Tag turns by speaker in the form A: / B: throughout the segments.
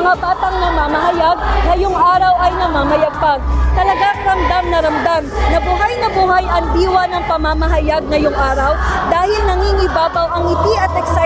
A: Mga batang namamahayag, ngayong araw ay namamayagpag. Talagang ramdam na ramdam na buhay na buhay ang diwa ng pamamahayag ngayong araw dahil nangingibabaw ang ngiti at excitement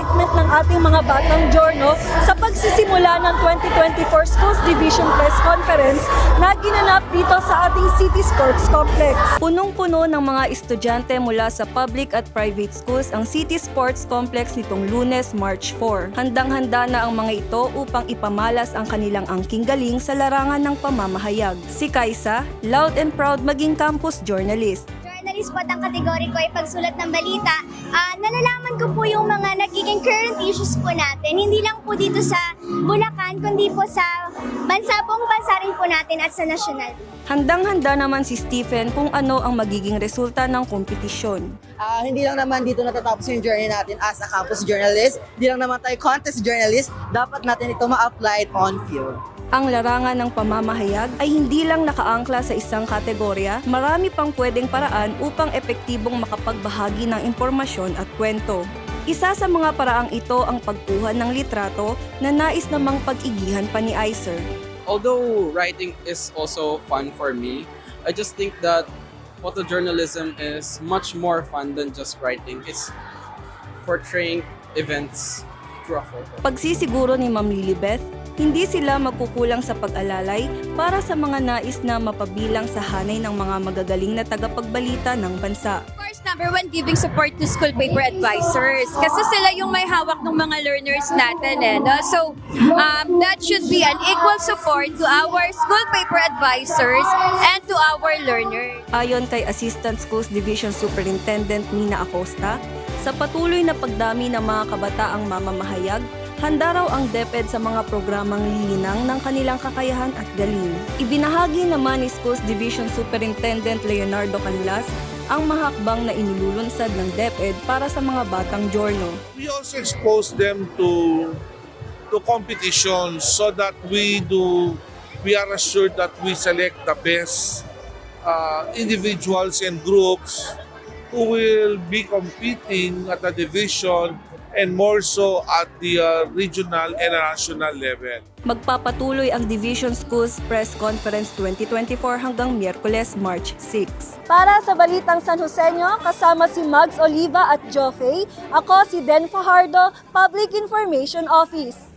A: ating mga batang Giorno sa pagsisimula ng 2024 Schools Division Press Conference na ginanap dito sa ating City Sports Complex. Punong-puno ng mga estudyante mula sa public at private schools ang City Sports Complex nitong lunes, March 4. Handang-handa na ang mga ito upang ipamalas ang kanilang angking galing sa larangan ng pamamahayag. Si Kaisa, loud and proud maging campus journalist.
B: Journalist po at ang kategory ko ay pagsulat ng balita. Ah, nalalaman ko po yung mga nagiging current issues po natin. Hindi lang po dito sa Bulacan, kundi po sa bansa buong bansa rin po natin at sa nasyonal.
A: Handang-handa naman si Stephen kung ano ang magiging resulta ng kompetisyon.
C: Ah, hindi lang naman dito natatapos yung journey natin as a campus journalist. Hindi lang naman tayo contest journalist. Dapat natin ito ma-apply on field.
A: Ang larangan ng pamamahayag ay hindi lang nakaangkla sa isang kategorya, marami pang pwedeng paraan upang epektibong makapagbahagi ng impormasyon at kwento. Isa sa mga paraang ito ang pagkuha ng litrato na nais namang pag-igihan pa ni Icer.
D: although writing is also fun for me, I just think that photojournalism is much more fun than just writing. It's portraying events.
A: Pagsisiguro ni Ma'am Lilibeth, hindi sila magkukulang sa pag-alalay para sa mga nais na mapabilang sa hanay ng mga magagaling na tagapagbalita ng bansa.
E: Of course, number one, giving support to school paper advisors. Kasi sila yung may hawak ng mga learners natin. Eh, no? So, um, that should be an equal support to our school paper advisors and to our learners.
A: Ayon kay Assistant Schools Division Superintendent Nina Acosta, sa patuloy na pagdami ng mga kabataang mamamahayag, handa raw ang DepEd sa mga programang lilinang ng kanilang kakayahan at galing. Ibinahagi naman ni Schools Division Superintendent Leonardo Canlas ang mahakbang na inilulunsad ng DepEd para sa mga batang Giorno.
F: we also expose them to to competitions so that we do we are assured that we select the best uh, individuals and groups who will be competing at the division and more so at the uh, regional and national level.
A: Magpapatuloy ang Division Schools Press Conference 2024 hanggang Miyerkules, March 6. Para sa Balitang San Joseño, kasama si Mags Oliva at Joe Fay, ako si Den Fajardo, Public Information Office.